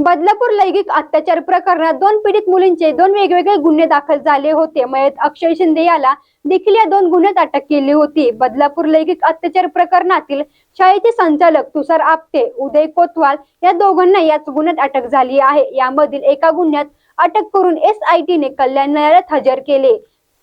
बदलापूर लैंगिक अत्याचार प्रकरणात दोन पीडित मुलींचे दोन वेगवेगळे गुन्हे दाखल झाले होते. मयत अक्षय शिंदे याला देखील या दोन गुन्ह्यात अटक केली होती. बदलापूर लैंगिक अत्याचार प्रकरणातील शाळेचे संचालक तुषार आपटे उदय कोतवाल या दोघांना याच गुन्ह्यात अटक झाली आहे. यामधील एका गुन्ह्यात अटक करून एस आय टी ने कल्याण न्यायालयात हजर केले.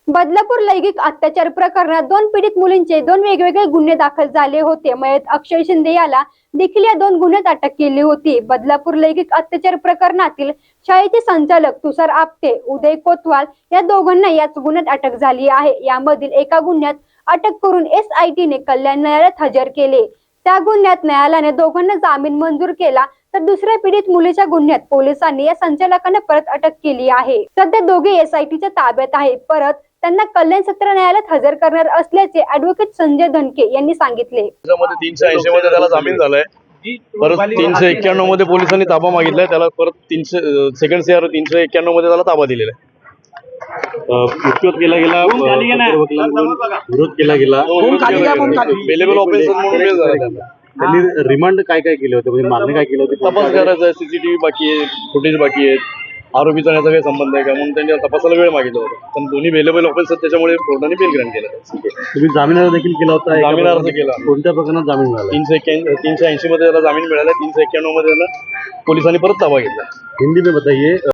बदलापूर लैंगिक अत्याचार प्रकरणात दोन पीडित मुलींचे दोन वेगवेगळे गुन्हे दाखल झाले होते. मयत अक्षय शिंदे याला देखील या दोन गुन्ह्यात अटक केली होती. बदलापूर लैंगिक अत्याचार प्रकरणातील शाळेचे संचालक तुषार आपटे उदय कोतवाल या दोघांना याच गुन्ह्यात अटक झाली आहे. यामधील एका गुन्ह्यात अटक करून एस आय टी ने कल्याण न्यायालयात हजर केले. त्या गुन्ह्यात न्यायालयाने दोघांना जामीन मंजूर केला तर दुसऱ्या पीडित मुलीच्या गुन्ह्यात पोलिसांनी या संचालकांना परत अटक केली आहे. सध्या दोघे एसआयटीच्या ताब्यात आहे परत त्यांना कल्याण सत्र न्यायालयात हजर करणार असल्याचे ऍडव्होकेट संजय धनके यांनी सांगितले. तीनशे ऐंशी मध्ये त्याला जामीन झालाय. परत तीनशे एक्क्याण्णवमध्ये पोलिसांनी ताबा मागितलाय. त्याला परत तीनशे सेकंड सीआर तीनशे एक्क्याण्णवमध्ये त्याला ताबा दिलेला आहे. विरोध केला गेला अ, पत्र वकिलांकडून विरोध केला गेला. अवेलेबल ऑफेन्सेस म्हणून त्यांना. रिमांड काय काय केले होते? म्हणजे मागणी काय केली होती? तपास करायचा आहे सीसीटीव्ही बाकी आहे फुटेज बाकी आहेत आरोपीचा याचा काही संबंध आहे का? म्हणून त्यांनी तपासाला वेळ मागितला होता. पण दोन्ही अवेलेबल आहेत त्याच्यामुळे कोर्टाने बेल ग्रँट केलं. तुम्ही जामीन अर्ज देखील केला होता? जामीन अर्ज केला. कोणत्या प्रकरणात जामीन मिळाला? तीनशे एक्क्याऐंशी तीनशे ऐंशी मध्ये त्याला जामीन मिळाला. तीनशे एक्क्याण्णवमध्ये त्याला पोलिसांनी परत ताबा घेतला. हिंदी में बताइए